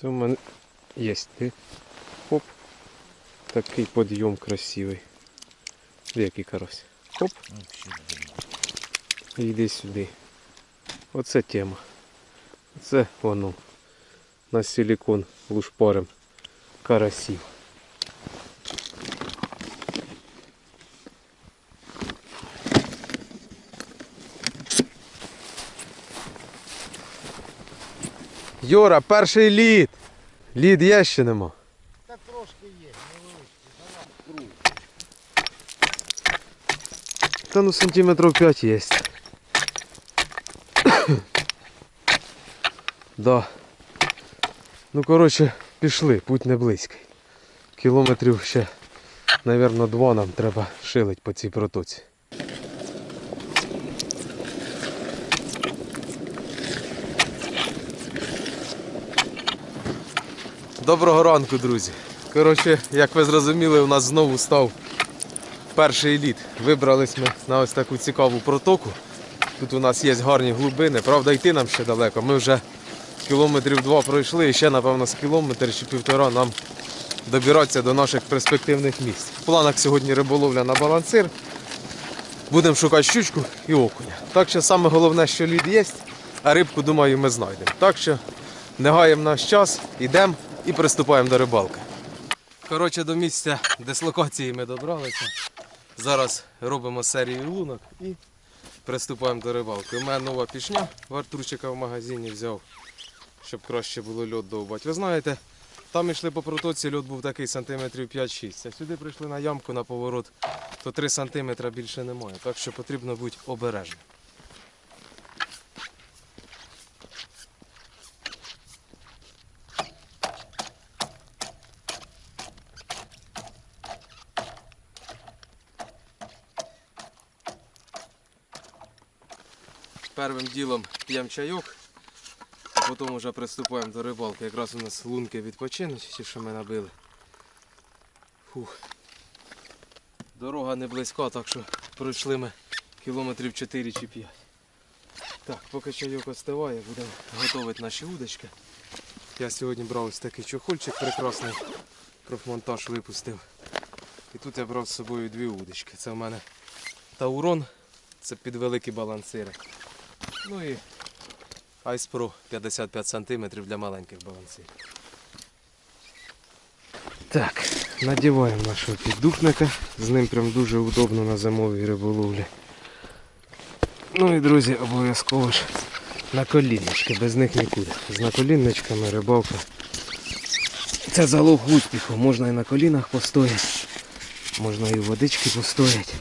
Це в мене є. Хоп. Такий підйом красивий. Де який карась? Хоп. І йди сюди. Оце тема. Це воно. На силікон лушпарем карасів. Йора, перший лід. Лід є ще нема. Та трошки є, невеличкий. Та ну сантиметрів 5 є. да. Ну коротше, пішли, путь не близький. Кілометрів ще, напевно, два нам треба шилить по цій протоці. Доброго ранку, друзі. Коротше, як ви зрозуміли, у нас знову став перший лід. Вибрались ми на ось таку цікаву протоку. Тут у нас є гарні глибини. Правда, йти нам ще далеко. Ми вже кілометрів два пройшли і ще, напевно, з кілометр чи півтора нам добиратися до наших перспективних місць. В планах сьогодні риболовля на балансир. Будемо шукати щучку і окуня. Так що саме головне, що лід є, а рибку, думаю, ми знайдемо. Так що не гаємо наш час, йдемо і приступаємо до рибалки. Коротше, до місця дислокації ми добралися. Зараз робимо серію лунок і приступаємо до рибалки. У мене нова пішня в Артурчика в магазині взяв, щоб краще було льот довбати. Ви знаєте, там йшли по протоці, льот був такий сантиметрів 5-6. А сюди прийшли на ямку на поворот, то 3 сантиметра більше немає. Так що потрібно бути обережним. Первим ділом п'ємо чайок, а потім вже приступаємо до рибалки. Якраз у нас лунки відпочинуть, ті, що ми набили. Фух. Дорога не близька, так що пройшли ми кілометрів 4 чи 5. Так, поки чайок остиває, будемо готувати наші удочки. Я сьогодні брав ось такий чохольчик прекрасний, профмонтаж випустив. І тут я брав з собою дві удочки. Це в мене Таурон, це під великі балансири. Ну і Pro 55 см для маленьких балансів. Так, надіваємо нашого піддупника. З ним прям дуже удобно на зимовій риболовлі. Ну і друзі, обов'язково ж на коліннички, без них нікуди. З наколінничками рибалка. Це залог успіху. Можна і на колінах постояти, можна і в водички постояти.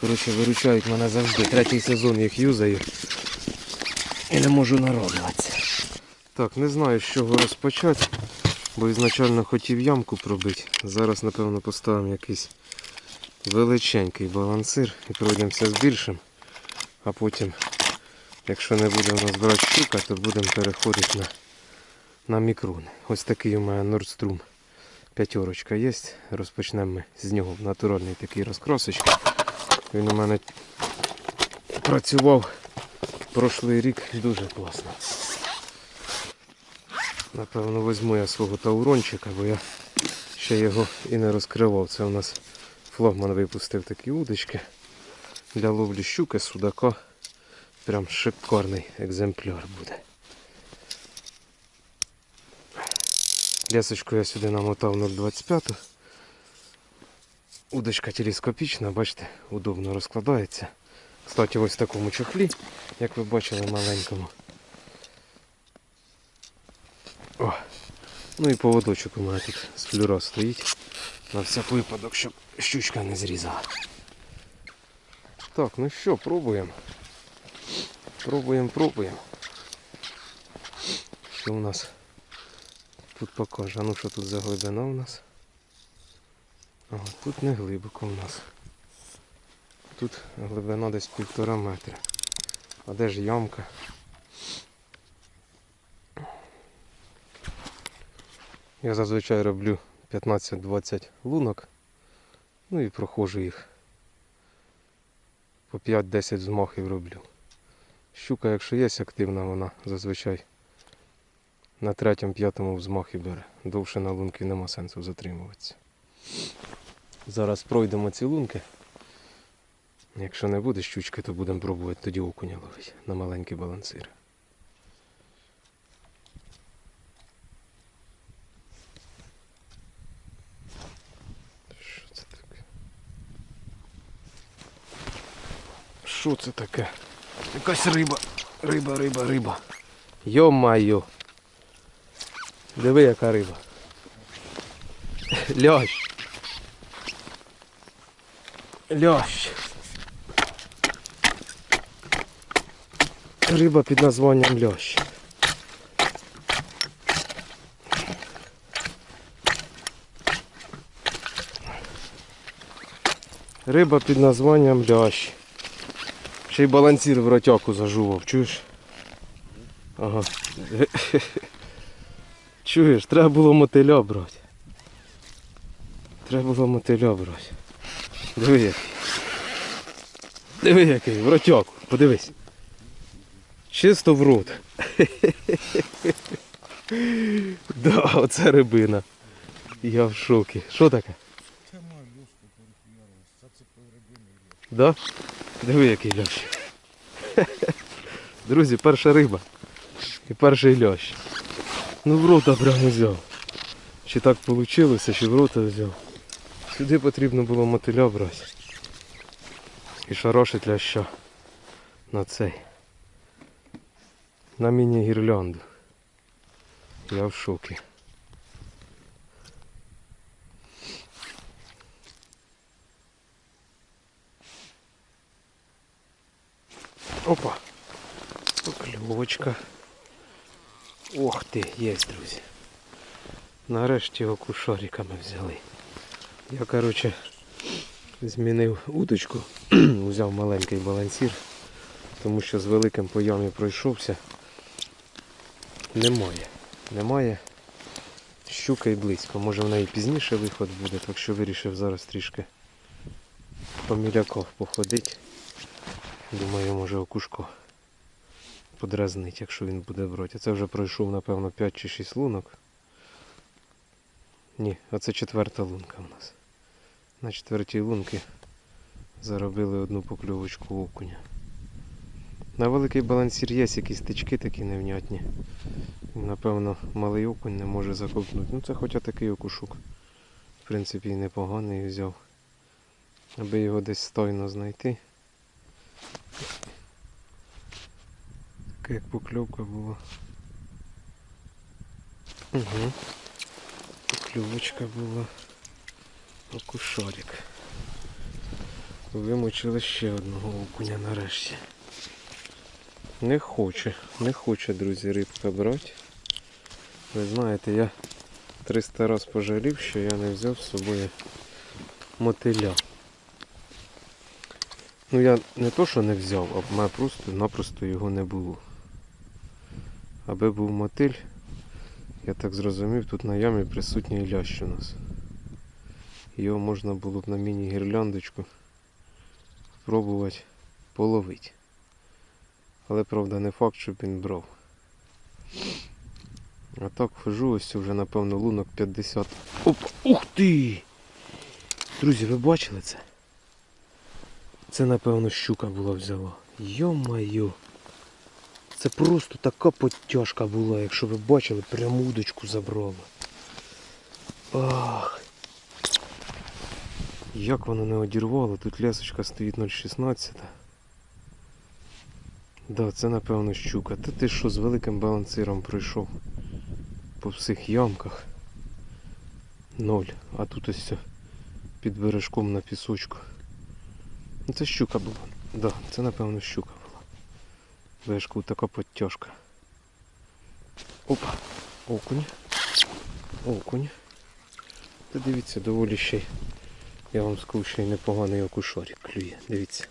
Коротше, виручають мене завжди. Третій сезон їх юзаю. І не можу народуватися. Так, не знаю з чого розпочати, бо ізначально хотів ямку пробити. Зараз, напевно, поставимо якийсь величенький балансир і пройдемося з більшим. А потім, якщо не буде у нас брати щука, то будемо переходити на, на мікрони. Ось такий у мене Nordstrom п'ятерочка є. Розпочнемо ми з нього натуральний такий розкрасочка. Він у мене працював прошлий рік дуже класно. Напевно, візьму я свого таурончика, бо я ще його і не розкривав. Це у нас флагман випустив такі удочки для ловлі щуки, судака. Прям шикарний екземпляр буде. Лесочку я сюди намотав 0,25. Удочка телескопічна, бачите, удобно розкладається. Кстати, ось в такому чохлі, як ви бачили, маленькому. О, ну і поводочок у мене тут з флюра стоїть. На всяк випадок, щоб щучка не зрізала. Так, ну що, пробуємо. Пробуємо, пробуємо. Що у нас тут покаже? А ну що тут за глибина у нас? Ага, тут не глибоко у нас. Тут глибина десь півтора метра. А де ж ямка? Я зазвичай роблю 15-20 лунок. Ну і проходжу їх. По 5-10 змахів роблю. Щука, якщо є активна, вона зазвичай На третьому-п'ятому взмахі бере. Довше на лунки нема сенсу затримуватися. Зараз пройдемо ці лунки. Якщо не буде щучки, то будемо пробувати тоді окуня ловити на маленькі балансири. Що це таке? Що це таке? Якась риба. Риба, риба, риба. Йо-майо. Диви, яка риба. Лящ. Лящ. Риба під названням лящ. Риба під названням лящ. Ще й балансір в ротяку зажував, чуєш? Ага. Чуєш, треба було мотиля брати. Треба було мотиля брати. Диви який. Диви який, в ротяку, подивись. Чисто в рот. Да, оце рибина. Я в шокі. Що таке? Це моя люшка перехуярилась. Зацепив рибину. Да? Диви який лящ. Друзі, перша риба. І перший лящ. Ну в рота прямо взяв. Чи так вийшло, чи в рота взяв. Сюди потрібно було мотиля брати. І шарошить ляща. На цей. На міні-гірлянду. Я в шокі. Опа. Покльовочка. Ох ти, є, друзі. Нарешті окушариками взяли. Я, коротше, змінив удочку, взяв маленький балансір, тому що з великим по ямі пройшовся. Немає. Немає. Щука і близько. Може в неї пізніше виход буде, так що вирішив зараз трішки по міляках походити. Думаю, може окушко подразнить, якщо він буде брати. Це вже пройшов, напевно, 5 чи 6 лунок. Ні, оце четверта лунка в нас. На четвертій лунки заробили одну покльовочку окуня. На великий балансір є якісь тички такі невнятні. Напевно, малий окунь не може закопнути. Ну це хоча такий окушок. В принципі, і непоганий взяв. Аби його десь стойно знайти. Така як покльовка була. Угу. Покльовочка була. Окушарик. Вимочили ще одного окуня нарешті. Не хоче, не хоче, друзі, рибка брати. Ви знаєте, я 300 раз пожалів, що я не взяв з собою мотиля. Ну я не то, що не взяв, а в мене просто-напросто його не було. Аби був мотиль, я так зрозумів, тут на ямі присутній лящ у нас. Його можна було б на міні-гірляндочку спробувати половити. Але правда не факт, щоб він брав. А так хожу, ось вже напевно лунок 50. Опа! Ух ти! Друзі, ви бачили це? Це напевно щука була взяла. Йо-майо. Це просто така потяжка була, якщо ви бачили, пряму удочку забрала. Ах. Як воно не одірвало, тут лясочка стоїть 0,16. Да, це напевно щука. Та ти що з великим балансиром пройшов по всіх ямках. Ноль. А тут ось під бережком на пісочку. Ну це щука була. Да, це напевно щука була. Бережку така подтяжка. Опа, окунь. Окунь. Та дивіться, доволі ще. Я вам скажу, ще й непоганий окушарик клює. Дивіться.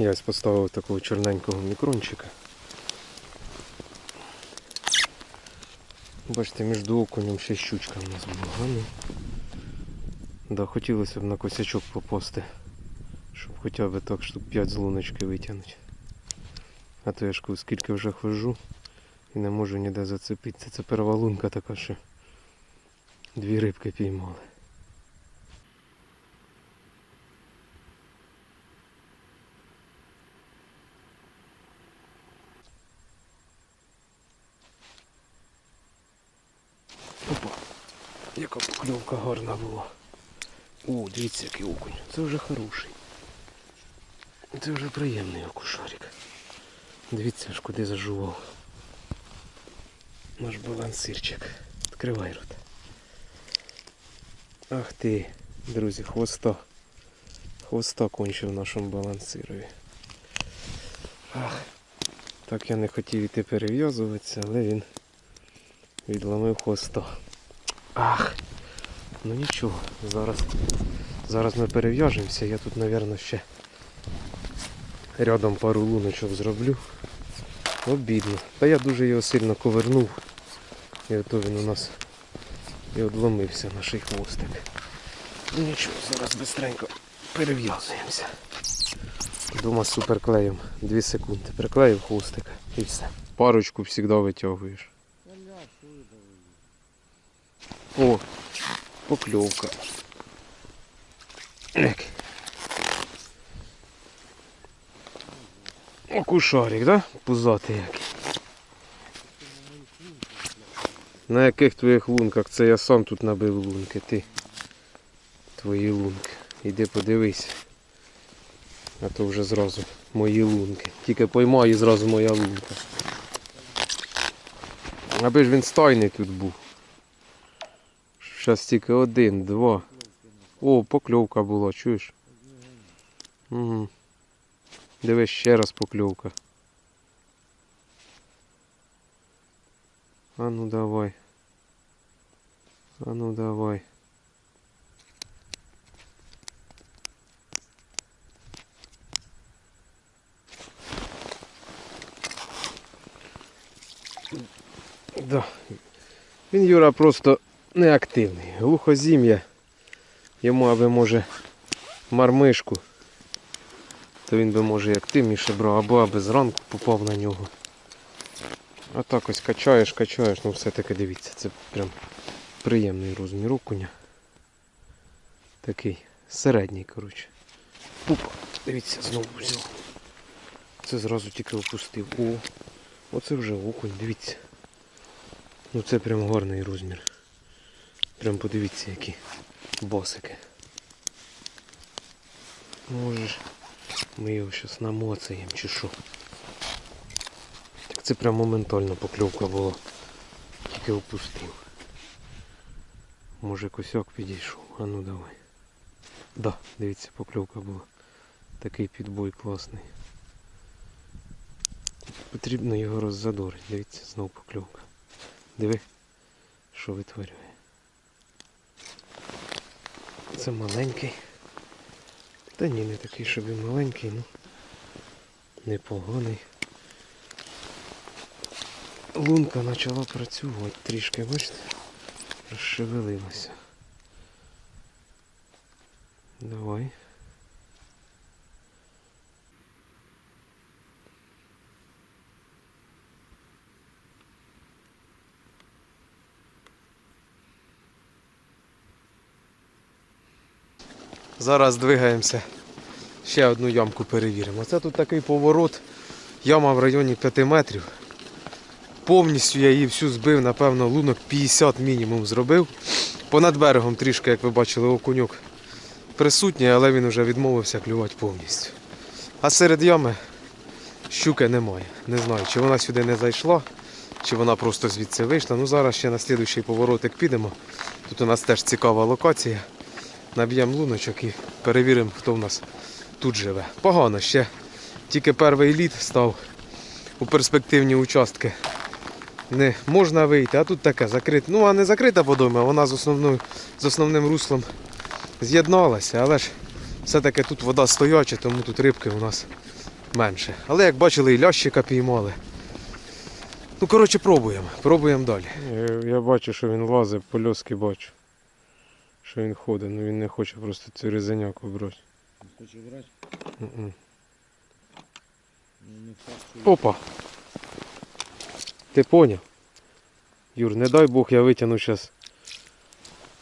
Я ось поставив такого чорненького мікрончика. Бачите, між окунем ще щучка в нас була. Ну. Да, хотілося б на косячок попасти, щоб хоча б так штук 5 з витягнути. А то я ж скільки вже ходжу, І не можу ніде зацепитися. Це перва лунка така, що дві рибки піймали. Опа, яка покльовка гарна була. О, дивіться, який окунь. Це вже хороший. Це вже приємний окушарик. Дивіться, аж куди зажував. Наш балансирчик. Відкривай рот. Ах ти, друзі, хвоста. Хвоста кончив нашому балансирові. Ах. Так я не хотів іти перев'язуватися, але він відломив хвоста. Ах. Ну нічого, зараз, зараз ми перев'яжемося. Я тут, мабуть, ще рядом пару луночок зроблю. Обідно. Та я дуже його сильно ковернув. І ото він у нас і одломився наш хвостик. Ну нічого, зараз швидко перев'язуємося. Дома з суперклеєм. Дві секунди. Приклеїв хвостик і все. Парочку завжди витягуєш. О, покльовка. Ек. Кушарик, да? Пузатий який. На яких твоїх лунках? Це я сам тут набив лунки, ти. Твої лунки. Іди подивись. А то вже зразу мої лунки. Тільки поймаю і зразу моя лунка. Аби ж він стайний тут був. Зараз тільки один, два. О, покльовка була, чуєш? Угу. Дивись ще раз покльовка. А ну давай. А ну давай. Да. Він Юра просто неактивний. Глухозім'я. Йому аби може мармишку, то він би може і активніше брав, або аби зранку попав на нього. А так ось качаєш, качаєш, ну все-таки дивіться, це прям приємний розмір окуня. Такий середній, коротше. Пупа, дивіться, знову взяв. Це зразу тільки опустив. О, оце вже окунь, дивіться. Ну це прям гарний розмір. Прям подивіться які босики. Може ми його зараз намоцаємо чи що. Так це прям моментально покльовка була. Тільки опустив. Може косяк підійшов. А ну давай. Да, дивіться, покльовка була. Такий підбой класний. Потрібно його роззадорити. Дивіться, знов покльовка. Диви, що витворює. Це маленький. Та ні, не такий, щоб і маленький, ну непоганий. Лунка почала працювати трішки, бачите? Розшевелилася. Давай. Зараз двигаємося. Ще одну ямку перевіримо. Це тут такий поворот. Яма в районі 5 метрів. Повністю я її всю збив, напевно, лунок 50 мінімум зробив. Понад берегом трішки, як ви бачили, окуньок присутній, але він вже відмовився клювати повністю. А серед ями щуки немає. Не знаю, чи вона сюди не зайшла, чи вона просто звідси вийшла. Ну зараз ще на слідуючий поворотик підемо. Тут у нас теж цікава локація. Наб'ємо луночок і перевіримо, хто в нас тут живе. Погано ще. Тільки перший лід став у перспективні участки. Не можна вийти, а тут таке закрите. Ну, а не закрита водойма, вона з, основною, з основним руслом з'єдналася, але ж все-таки тут вода стояча, тому тут рибки у нас менше. Але як бачили, і лящика піймали. Ну, коротше, пробуємо. Пробуємо далі. Я бачу, що він лазить, польоски бачу. Що він ходить, ну він не хоче просто цю резаняку брати. Хоче брати? Мгм. Ну не факт, що Опа. Ти поняв? Юр, не дай Бог я витягну зараз.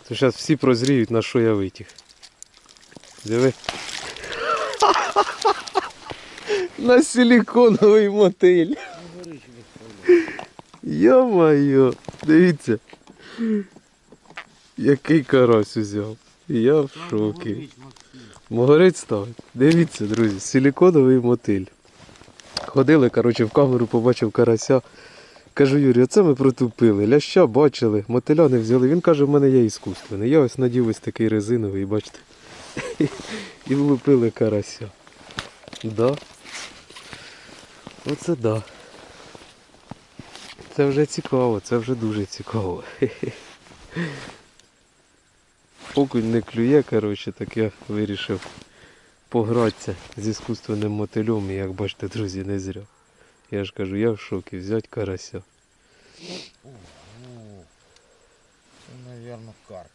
То зараз всі прозріють, на що я витяг. Диви. На силіконовий мотиль. Не горить. Йо-моє, дивіться. Який карась взяв. Я в шокі. Могорець ставить. Дивіться, друзі, силіконовий мотиль. Ходили, коротше, в камеру побачив карася. Кажу, Юрій, оце ми протупили. Ляща бачили, мотиля не взяли. Він каже, в мене є іскусственний. Я ось надів ось такий резиновий, бачите. І влупили карася. Да. Оце да. Це вже цікаво, це вже дуже цікаво. Окунь не клює, коротше, так я вирішив погратися з іскусственним мотилем. І як бачите, друзі, не зря. Я ж кажу, я в шокі, взять карася. О, це, мабуть, карп.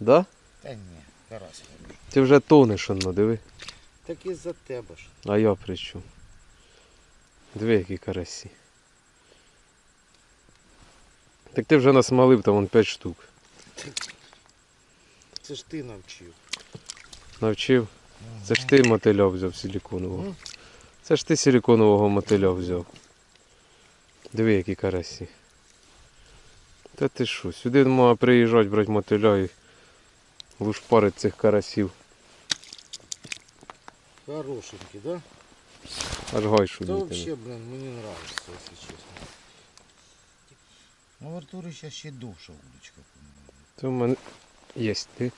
Да? Та ні, карась. Ти вже тонеш, оно, диви. Так і за тебе ж. А я при чому? Диви, які карасі. Так ти вже насмалив там вон 5 штук. Це ж ти навчив. Навчив. Це ж ти мотиля взяв силіконового. Мгм. Це ж ти силіконового мотиля взяв. Диви, які карасі. Та ти що, сюди можна приїжджати, брати мотиля і лушпарить цих карасів. Хорошенький, да? Аж гай Та шуміти. вообще, блин, мені нравится, якщо чесно. Ну, в Артурі ще ще довша удочка, по-моєму. Це в мене є. Ти.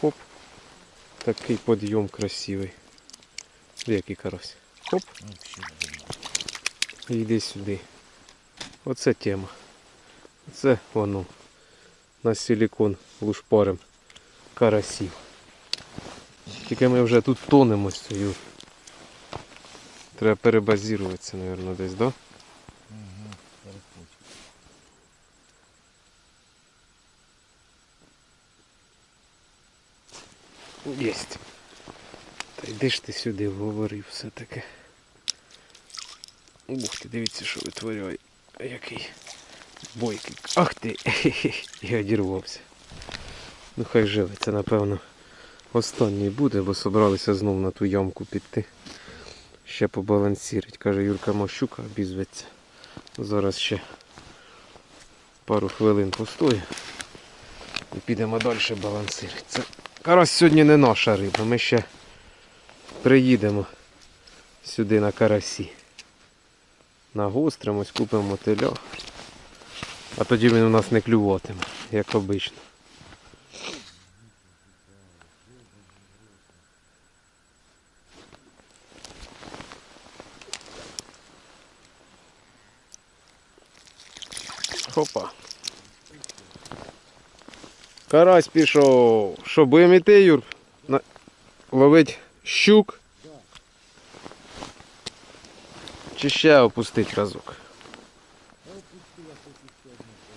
Хоп. Такий підйом красивий. Де який карась. Хоп. І йди сюди. Оце тема. Оце воно. На силікон лушпарим карасів. Тільки ми вже тут тонемо з. Треба перебазіруватися, мабуть, десь, да? Угу, переходь. Єсть. Йди ж ти сюди, говорив все таки. Ух ти, дивіться, що витворяє. Який бойкий. Ах ти! Я одірвався. Ну хай живе, це напевно останній буде, бо собралися знов на ту ямку піти. Ще побалансірить. Каже Юрка Мощука обізветься. Зараз ще пару хвилин постоє. І підемо далі балансирити. Це Карась сьогодні не наша риба, ми ще приїдемо сюди на карасі. Нагостримось, купимо мотиля. А тоді він у нас не клюватиме, як обично. Хопа. Карась пішов. Що, будемо йти, Юр? На... Ловить щук. Чи ще опустить разок?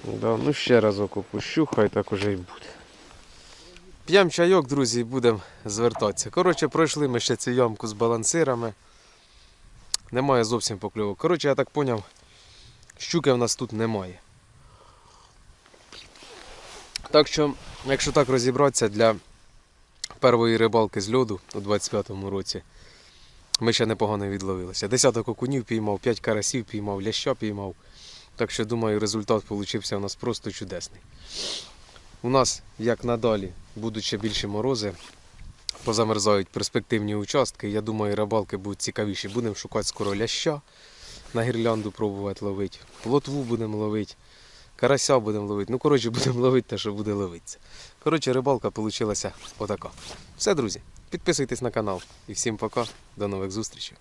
Да, ну ще разок опущу, хай так уже й буде. П'ємо чайок, друзі, і будемо звертатися. Коротше, пройшли ми ще цю ямку з балансирами. Немає зовсім покльовок. Коротше, я так зрозумів, щуки в нас тут немає. Так що, якщо так розібратися, для першої рибалки з льоду у 25-му році ми ще непогано відловилися. Десяток окунів піймав, 5 карасів піймав, ляща піймав. Так що, думаю, результат получився у нас просто чудесний. У нас, як надалі, будуть ще більші морози, позамерзають перспективні участки. Я думаю, рибалки будуть цікавіші. Будемо шукати скоро ляща, на гірлянду пробувати ловити, плотву будемо ловити. Карася будемо ловити. Ну, коротше, будемо ловити те, що буде ловитися. Коротше, рибалка вийшла отака. Все, друзі, підписуйтесь на канал. І всім пока. До нових зустрічей.